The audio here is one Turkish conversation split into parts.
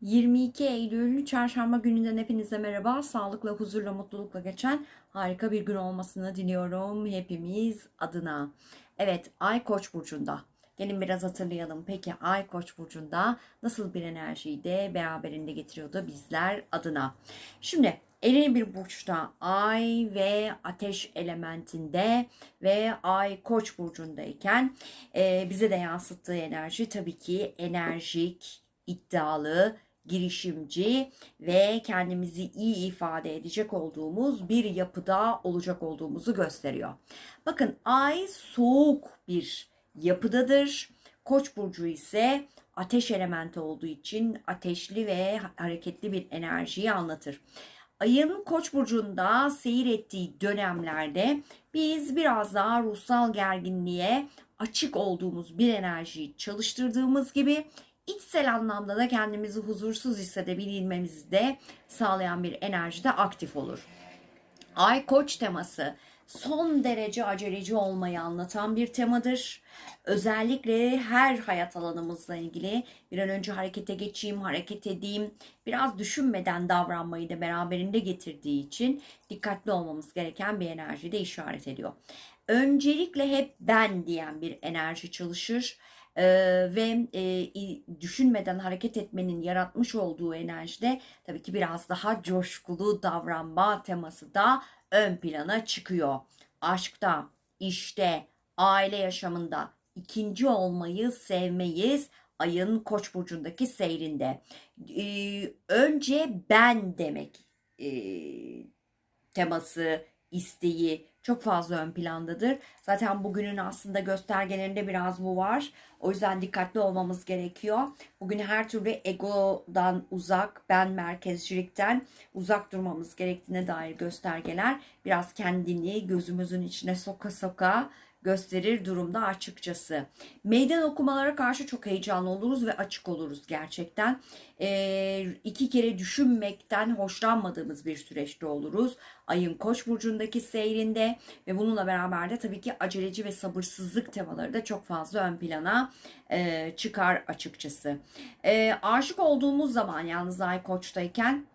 22 Eylül Çarşamba gününden hepinize merhaba. Sağlıkla, huzurla, mutlulukla geçen harika bir gün olmasını diliyorum hepimiz adına. Evet, Ay Koç burcunda. Gelin biraz hatırlayalım. Peki Ay Koç burcunda nasıl bir enerjiyi de beraberinde getiriyordu bizler adına? Şimdi Eril bir burçta ay ve ateş elementinde ve ay koç burcundayken e, bize de yansıttığı enerji tabii ki enerjik, iddialı, girişimci ve kendimizi iyi ifade edecek olduğumuz bir yapıda olacak olduğumuzu gösteriyor. Bakın ay soğuk bir yapıdadır. Koç burcu ise ateş elementi olduğu için ateşli ve hareketli bir enerjiyi anlatır. Ayın Koç burcunda seyir ettiği dönemlerde biz biraz daha ruhsal gerginliğe açık olduğumuz bir enerjiyi çalıştırdığımız gibi içsel anlamda da kendimizi huzursuz hissedebilmemizi de sağlayan bir enerji de aktif olur. Ay Koç teması son derece aceleci olmayı anlatan bir temadır. Özellikle her hayat alanımızla ilgili bir an önce harekete geçeyim, hareket edeyim, biraz düşünmeden davranmayı da beraberinde getirdiği için dikkatli olmamız gereken bir enerji de işaret ediyor. Öncelikle hep ben diyen bir enerji çalışır. Ee, ve e, düşünmeden hareket etmenin yaratmış olduğu enerjide tabii ki biraz daha coşkulu davranma teması da ön plana çıkıyor. Aşkta, işte, aile yaşamında ikinci olmayı sevmeyiz ayın koç burcundaki seyrinde. Ee, önce ben demek e, teması, isteği çok fazla ön plandadır. Zaten bugünün aslında göstergelerinde biraz bu var. O yüzden dikkatli olmamız gerekiyor. Bugün her türlü egodan uzak, ben merkezcilikten uzak durmamız gerektiğine dair göstergeler. Biraz kendini gözümüzün içine soka soka gösterir durumda açıkçası. Meydan okumalara karşı çok heyecanlı oluruz ve açık oluruz gerçekten. Ee, iki kere düşünmekten hoşlanmadığımız bir süreçte oluruz. Ayın Koç burcundaki seyrinde ve bununla beraber de tabii ki aceleci ve sabırsızlık temaları da çok fazla ön plana e, çıkar açıkçası. E, aşık olduğumuz zaman yalnız Ay Koç'tayken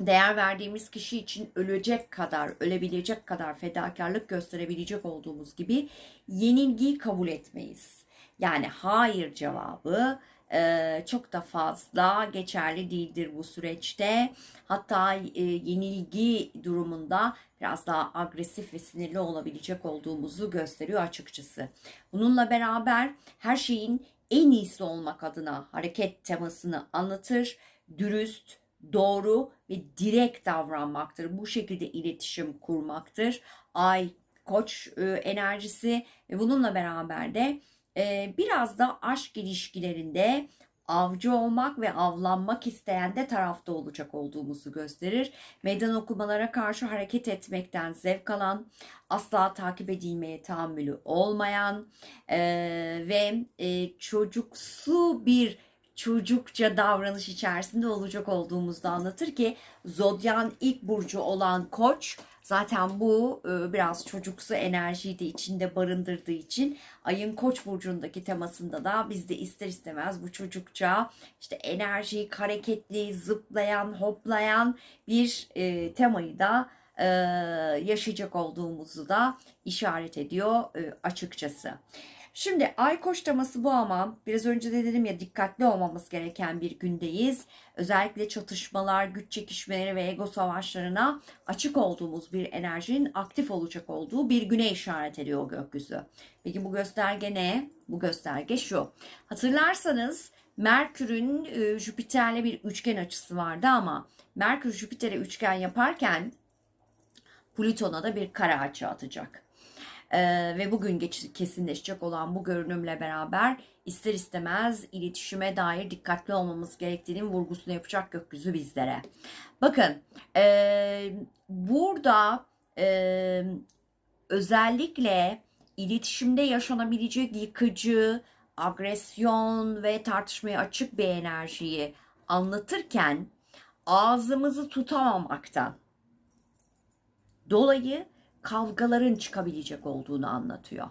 değer verdiğimiz kişi için ölecek kadar, ölebilecek kadar fedakarlık gösterebilecek olduğumuz gibi yenilgiyi kabul etmeyiz. Yani hayır cevabı e, çok da fazla geçerli değildir bu süreçte. Hatta e, yenilgi durumunda biraz daha agresif ve sinirli olabilecek olduğumuzu gösteriyor açıkçası. Bununla beraber her şeyin en iyisi olmak adına hareket temasını anlatır. Dürüst, doğru ve direkt davranmaktır. Bu şekilde iletişim kurmaktır. Ay koç e, enerjisi ve bununla beraber de e, biraz da aşk ilişkilerinde avcı olmak ve avlanmak isteyen de tarafta olacak olduğumuzu gösterir. Meydan okumalara karşı hareket etmekten zevk alan, asla takip edilmeye tahammülü olmayan e, ve e, çocuksu bir çocukça davranış içerisinde olacak olduğumuzu da anlatır ki Zodyan ilk burcu olan Koç zaten bu e, biraz çocuksu enerjiyi de içinde barındırdığı için ayın Koç burcundaki temasında da biz de ister istemez bu çocukça işte enerjik, hareketli, zıplayan, hoplayan bir e, temayı da e, yaşayacak olduğumuzu da işaret ediyor açıkçası. Şimdi ay koç teması bu ama biraz önce de dedim ya dikkatli olmamız gereken bir gündeyiz. Özellikle çatışmalar, güç çekişmeleri ve ego savaşlarına açık olduğumuz bir enerjinin aktif olacak olduğu bir güne işaret ediyor gökyüzü. Peki bu gösterge ne? Bu gösterge şu. Hatırlarsanız Merkür'ün e, Jüpiter'le bir üçgen açısı vardı ama Merkür Jüpiter'e üçgen yaparken Plüton'a da bir kara açı atacak. Ee, ve bugün geç, kesinleşecek olan bu görünümle beraber ister istemez iletişime dair dikkatli olmamız gerektiğinin vurgusunu yapacak gökyüzü bizlere. Bakın e, burada e, özellikle iletişimde yaşanabilecek yıkıcı, agresyon ve tartışmaya açık bir enerjiyi anlatırken ağzımızı tutamamaktan dolayı kavgaların çıkabilecek olduğunu anlatıyor.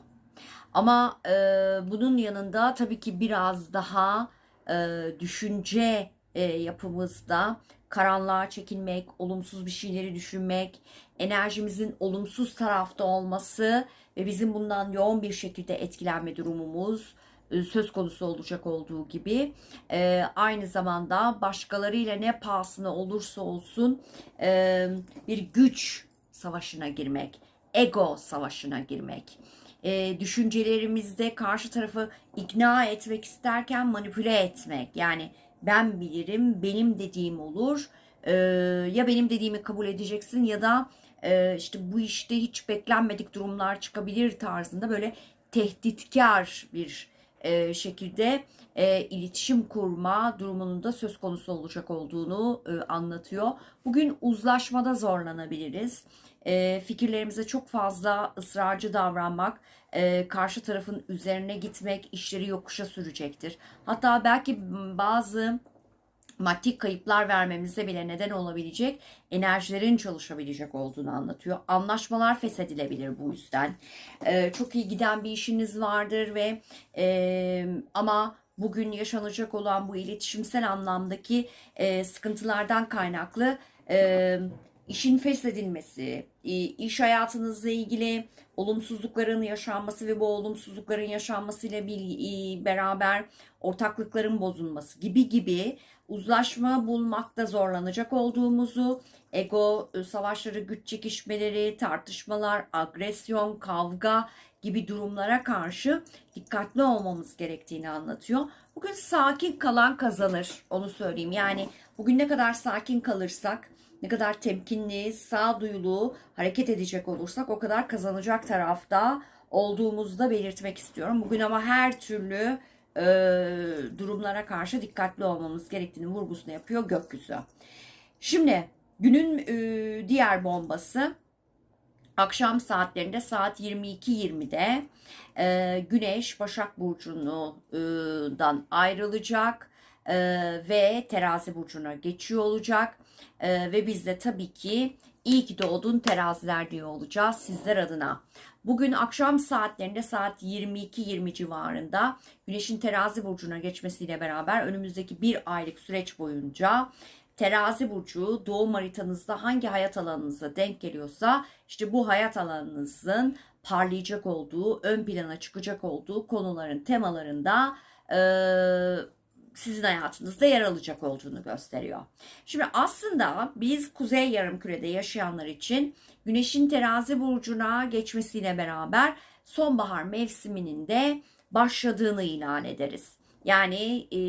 Ama e, bunun yanında tabii ki biraz daha e, düşünce e, yapımızda karanlığa çekilmek, olumsuz bir şeyleri düşünmek, enerjimizin olumsuz tarafta olması ve bizim bundan yoğun bir şekilde etkilenme durumumuz e, söz konusu olacak olduğu gibi e, aynı zamanda başkalarıyla ne pahasına olursa olsun e, bir güç savaşına girmek, ego savaşına girmek, e, düşüncelerimizde karşı tarafı ikna etmek isterken manipüle etmek yani ben bilirim, benim dediğim olur. Ee, ya benim dediğimi kabul edeceksin ya da e, işte bu işte hiç beklenmedik durumlar çıkabilir tarzında böyle tehditkar bir e, şekilde e, iletişim kurma durumunun da söz konusu olacak olduğunu e, anlatıyor. Bugün uzlaşmada zorlanabiliriz. E, fikirlerimize çok fazla ısrarcı davranmak, e, karşı tarafın üzerine gitmek işleri yokuşa sürecektir. Hatta belki bazı maddi kayıplar vermemize bile neden olabilecek enerjilerin çalışabilecek olduğunu anlatıyor. Anlaşmalar feshedilebilir bu yüzden. Ee, çok iyi giden bir işiniz vardır ve e, ama bugün yaşanacak olan bu iletişimsel anlamdaki e, sıkıntılardan kaynaklı e, işin feshedilmesi, e, iş hayatınızla ilgili olumsuzlukların yaşanması ve bu olumsuzlukların yaşanmasıyla e, beraber ortaklıkların bozulması gibi gibi uzlaşma bulmakta zorlanacak olduğumuzu, ego savaşları, güç çekişmeleri, tartışmalar, agresyon, kavga gibi durumlara karşı dikkatli olmamız gerektiğini anlatıyor. Bugün sakin kalan kazanır, onu söyleyeyim. Yani bugün ne kadar sakin kalırsak, ne kadar temkinli, sağduyulu hareket edecek olursak o kadar kazanacak tarafta olduğumuzu da belirtmek istiyorum. Bugün ama her türlü e, durumlara karşı dikkatli olmamız gerektiğini vurgusunu yapıyor gökyüzü. Şimdi günün e, diğer bombası akşam saatlerinde saat 22.20'de e, Güneş Başak Burcu'ndan ayrılacak e, ve Terazi Burcu'na geçiyor olacak. E, ve biz de tabii ki iyi ki doğdun teraziler diye olacağız sizler adına. Bugün akşam saatlerinde saat 22-20 civarında Güneş'in terazi burcuna geçmesiyle beraber önümüzdeki bir aylık süreç boyunca terazi burcu doğum haritanızda hangi hayat alanınıza denk geliyorsa işte bu hayat alanınızın parlayacak olduğu, ön plana çıkacak olduğu konuların temalarında e, sizin hayatınızda yer alacak olduğunu gösteriyor. Şimdi aslında biz kuzey yarımkürede yaşayanlar için güneşin terazi burcuna geçmesiyle beraber sonbahar mevsiminin de başladığını ilan ederiz. Yani e,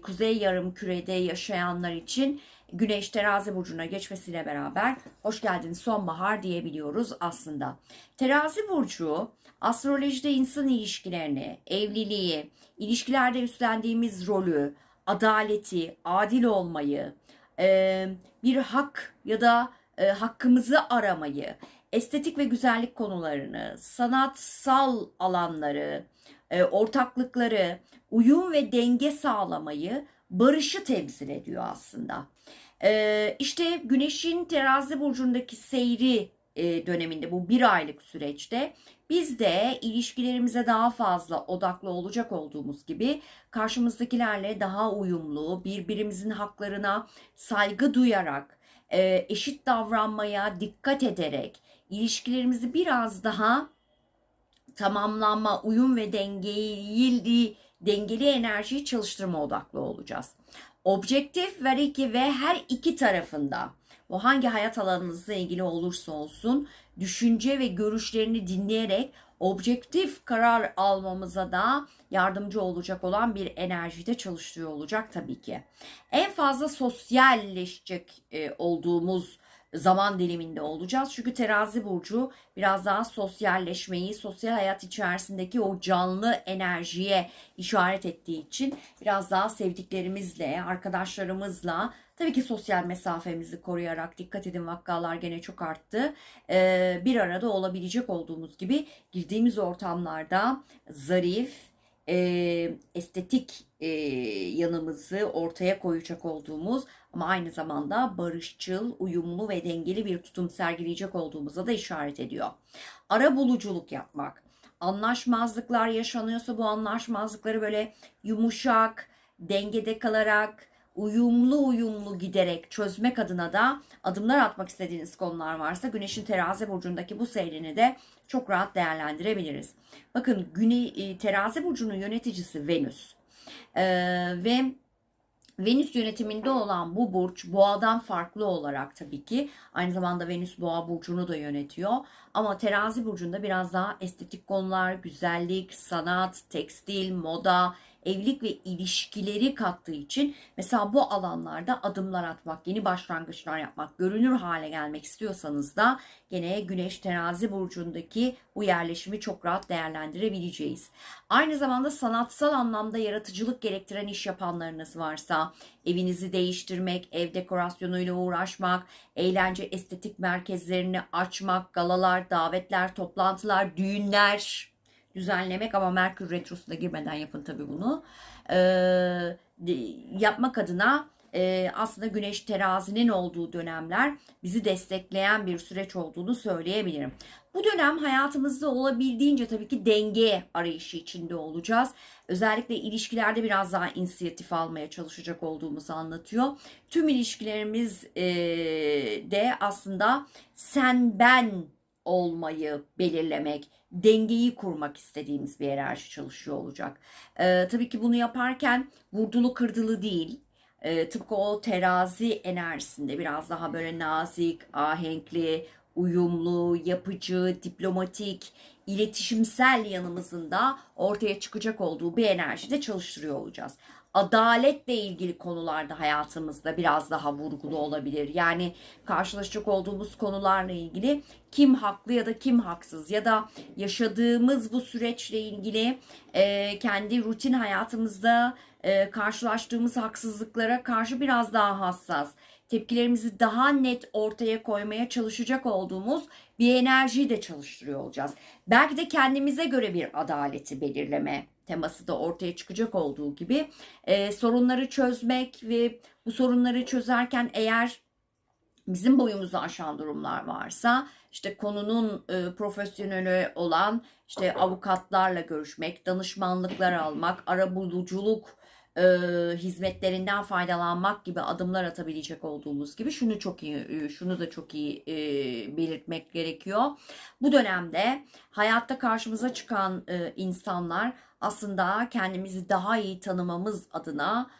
kuzey yarımkürede yaşayanlar için Güneş terazi burcuna geçmesiyle beraber hoş geldin sonbahar diyebiliyoruz aslında. Terazi burcu astrolojide insan ilişkilerini, evliliği, ilişkilerde üstlendiğimiz rolü, adaleti, adil olmayı, e, bir hak ya da e, hakkımızı aramayı, estetik ve güzellik konularını, sanatsal alanları, e, ortaklıkları, uyum ve denge sağlamayı, barışı temsil ediyor aslında. İşte Güneş'in terazi burcundaki seyri döneminde bu bir aylık süreçte biz de ilişkilerimize daha fazla odaklı olacak olduğumuz gibi karşımızdakilerle daha uyumlu, birbirimizin haklarına saygı duyarak, e, eşit davranmaya dikkat ederek ilişkilerimizi biraz daha tamamlanma, uyum ve dengeli, dengeli enerjiyi çalıştırma odaklı olacağız. Objektif ver iki ve her iki tarafında o hangi hayat alanınızla ilgili olursa olsun düşünce ve görüşlerini dinleyerek objektif karar almamıza da yardımcı olacak olan bir enerjide çalıştırıyor olacak tabii ki. En fazla sosyalleşecek e, olduğumuz zaman diliminde olacağız. Çünkü terazi burcu biraz daha sosyalleşmeyi, sosyal hayat içerisindeki o canlı enerjiye işaret ettiği için biraz daha sevdiklerimizle, arkadaşlarımızla tabii ki sosyal mesafemizi koruyarak dikkat edin vakalar gene çok arttı. Ee, bir arada olabilecek olduğumuz gibi girdiğimiz ortamlarda zarif, e, estetik e, yanımızı ortaya koyacak olduğumuz ama aynı zamanda barışçıl, uyumlu ve dengeli bir tutum sergileyecek olduğumuza da işaret ediyor. Ara buluculuk yapmak, anlaşmazlıklar yaşanıyorsa bu anlaşmazlıkları böyle yumuşak, dengede kalarak, uyumlu uyumlu giderek çözmek adına da adımlar atmak istediğiniz konular varsa Güneş'in terazi burcundaki bu seyrini de çok rahat değerlendirebiliriz. Bakın Güne, e, terazi burcunun yöneticisi Venüs. Ee, ve Venüs yönetiminde olan bu burç boğadan farklı olarak tabii ki aynı zamanda Venüs boğa burcunu da yönetiyor. Ama terazi burcunda biraz daha estetik konular, güzellik, sanat, tekstil, moda, evlilik ve ilişkileri kattığı için mesela bu alanlarda adımlar atmak, yeni başlangıçlar yapmak, görünür hale gelmek istiyorsanız da gene Güneş terazi burcundaki bu yerleşimi çok rahat değerlendirebileceğiz. Aynı zamanda sanatsal anlamda yaratıcılık gerektiren iş yapanlarınız varsa evinizi değiştirmek, ev dekorasyonuyla uğraşmak, eğlence estetik merkezlerini açmak, galalar, davetler, toplantılar, düğünler düzenlemek ama Merkür Retrosu'na girmeden yapın tabii bunu. Ee, yapmak adına e, aslında Güneş terazinin olduğu dönemler bizi destekleyen bir süreç olduğunu söyleyebilirim. Bu dönem hayatımızda olabildiğince tabii ki denge arayışı içinde olacağız. Özellikle ilişkilerde biraz daha inisiyatif almaya çalışacak olduğumuzu anlatıyor. Tüm ilişkilerimiz e, de aslında sen ben olmayı belirlemek, dengeyi kurmak istediğimiz bir enerji çalışıyor olacak. Ee, tabii ki bunu yaparken vurdulu kırdılı değil, e, tıpkı o terazi enerjisinde biraz daha böyle nazik, ahenkli, uyumlu, yapıcı, diplomatik, iletişimsel yanımızın da ortaya çıkacak olduğu bir enerjide çalıştırıyor olacağız adaletle ilgili konularda hayatımızda biraz daha vurgulu olabilir. Yani karşılaşacak olduğumuz konularla ilgili kim haklı ya da kim haksız ya da yaşadığımız bu süreçle ilgili e, kendi rutin hayatımızda e, karşılaştığımız haksızlıklara karşı biraz daha hassas tepkilerimizi daha net ortaya koymaya çalışacak olduğumuz bir enerjiyi de çalıştırıyor olacağız. Belki de kendimize göre bir adaleti belirleme teması da ortaya çıkacak olduğu gibi e, sorunları çözmek ve bu sorunları çözerken eğer bizim boyumuzu aşan durumlar varsa işte konunun e, profesyoneli olan işte avukatlarla görüşmek, danışmanlıklar almak, arabuluculuk e, hizmetlerinden faydalanmak gibi adımlar atabilecek olduğumuz gibi şunu çok iyi e, şunu da çok iyi e, belirtmek gerekiyor. Bu dönemde hayatta karşımıza çıkan e, insanlar aslında kendimizi daha iyi tanımamız adına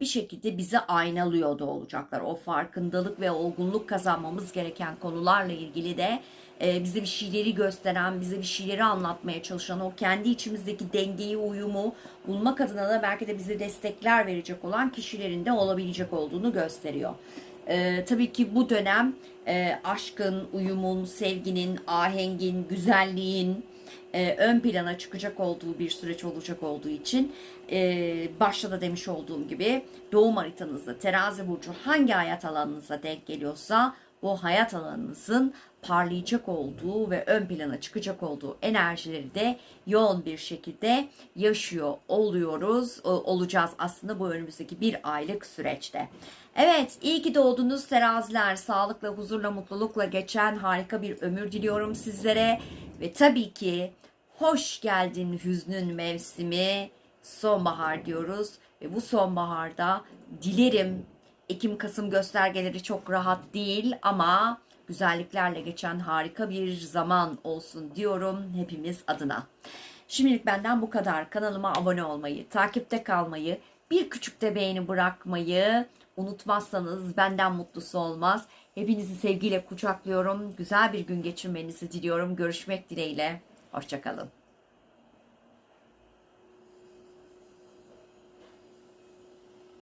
bir şekilde bizi aynalıyor da olacaklar. O farkındalık ve olgunluk kazanmamız gereken konularla ilgili de bize bir şeyleri gösteren, bize bir şeyleri anlatmaya çalışan o kendi içimizdeki dengeyi, uyumu bulmak adına da belki de bize destekler verecek olan kişilerin de olabilecek olduğunu gösteriyor. Ee, tabii ki bu dönem e, aşkın, uyumun, sevginin, ahengin, güzelliğin, e, ön plana çıkacak olduğu bir süreç olacak olduğu için e, başta da demiş olduğum gibi doğum haritanızda terazi burcu hangi hayat alanınıza denk geliyorsa bu hayat alanınızın parlayacak olduğu ve ön plana çıkacak olduğu enerjileri de yoğun bir şekilde yaşıyor oluyoruz, olacağız aslında bu önümüzdeki bir aylık süreçte. Evet, iyi ki doğdunuz teraziler. Sağlıkla, huzurla, mutlulukla geçen harika bir ömür diliyorum sizlere. Ve tabii ki hoş geldin hüznün mevsimi sonbahar diyoruz. Ve bu sonbaharda dilerim Ekim-Kasım göstergeleri çok rahat değil ama güzelliklerle geçen harika bir zaman olsun diyorum hepimiz adına. Şimdilik benden bu kadar. Kanalıma abone olmayı, takipte kalmayı, bir küçük de beğeni bırakmayı unutmazsanız benden mutlusu olmaz. Hepinizi sevgiyle kucaklıyorum. Güzel bir gün geçirmenizi diliyorum. Görüşmek dileğiyle. Hoşçakalın.